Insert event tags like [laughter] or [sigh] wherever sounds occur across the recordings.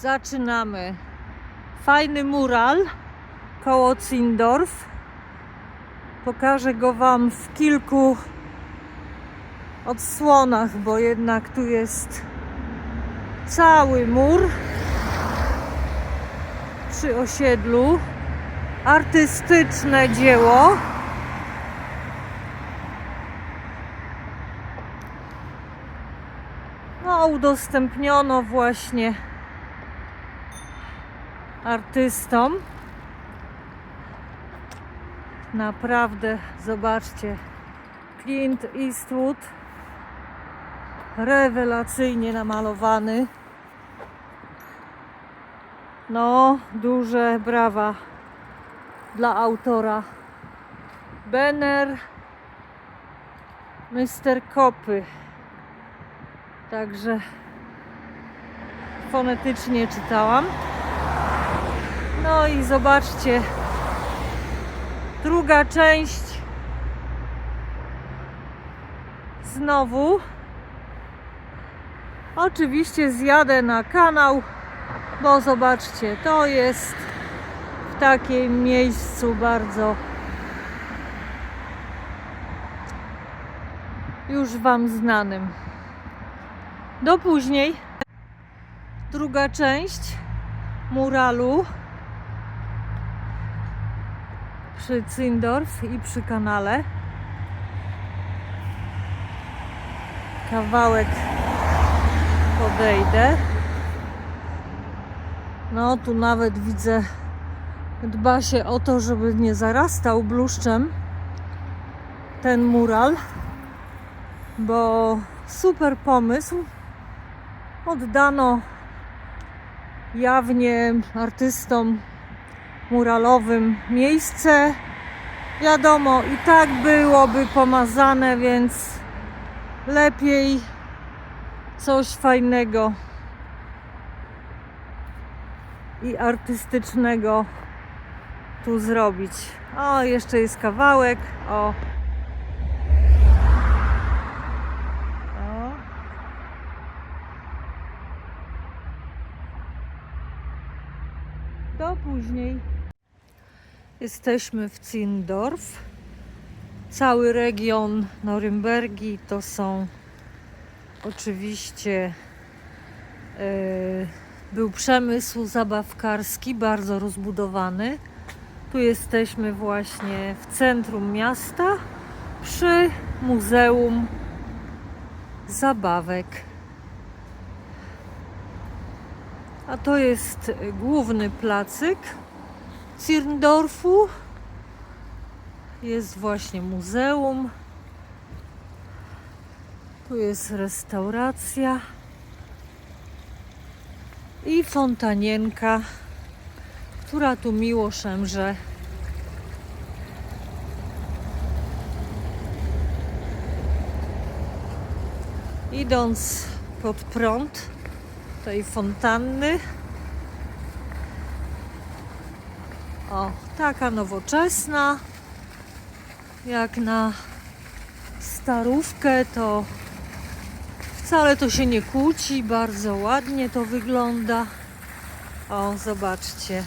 Zaczynamy. Fajny mural koło Zindorf. Pokażę go Wam w kilku odsłonach, bo jednak tu jest cały mur przy osiedlu. Artystyczne dzieło. No, udostępniono właśnie artystom. Naprawdę, zobaczcie, Clint Eastwood rewelacyjnie namalowany. No, duże brawa dla autora. Benner, Mr. Kopy. Także fonetycznie czytałam. No i zobaczcie, druga część znowu. Oczywiście zjadę na kanał, bo zobaczcie, to jest w takim miejscu bardzo już Wam znanym. Do później. Druga część muralu przy Zindorf i przy kanale. Kawałek podejdę. No, tu nawet widzę, dba się o to, żeby nie zarastał bluszczem ten mural, bo super pomysł. Oddano jawnie artystom muralowym miejsce. Wiadomo, i tak byłoby pomazane, więc lepiej coś fajnego i artystycznego tu zrobić. O, jeszcze jest kawałek. O. O. Do później. Jesteśmy w Zindorf. Cały region Norymbergi to są oczywiście e, był przemysł zabawkarski bardzo rozbudowany. Tu jesteśmy właśnie w centrum miasta przy Muzeum Zabawek. A to jest główny placyk Zirndorfu. Jest właśnie muzeum. Tu jest restauracja i fontanienka, która tu miło szemrze. Idąc pod prąd tej fontanny. O, taka nowoczesna. Jak na starówkę to Wcale to się nie kłóci, bardzo ładnie to wygląda. O, zobaczcie.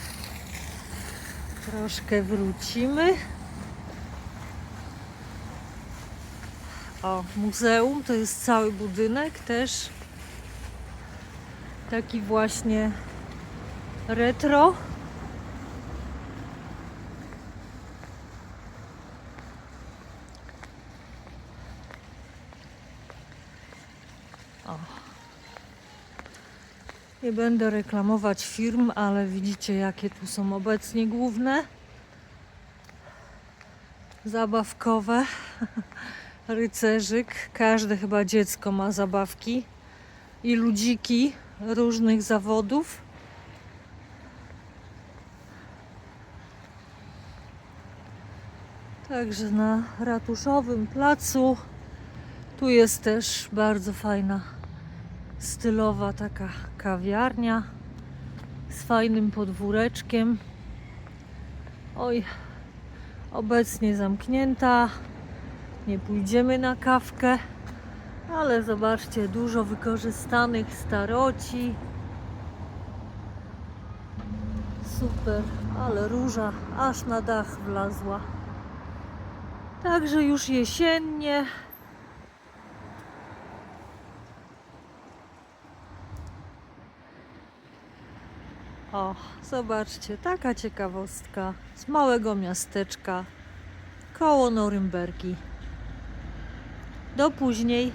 Troszkę wrócimy. O, muzeum to jest cały budynek też. Taki właśnie retro. Nie będę reklamować firm, ale widzicie jakie tu są obecnie główne. Zabawkowe. [laughs] Rycerzyk. Każde chyba dziecko ma zabawki. I ludziki różnych zawodów. Także na ratuszowym placu tu jest też bardzo fajna stylowa taka kawiarnia z fajnym podwóreczkiem. Oj, obecnie zamknięta. Nie pójdziemy na kawkę, ale zobaczcie, dużo wykorzystanych staroci. super, ale róża aż na dach wlazła. Także już jesiennie. O, zobaczcie, taka ciekawostka z małego miasteczka koło Norymbergi. Do później.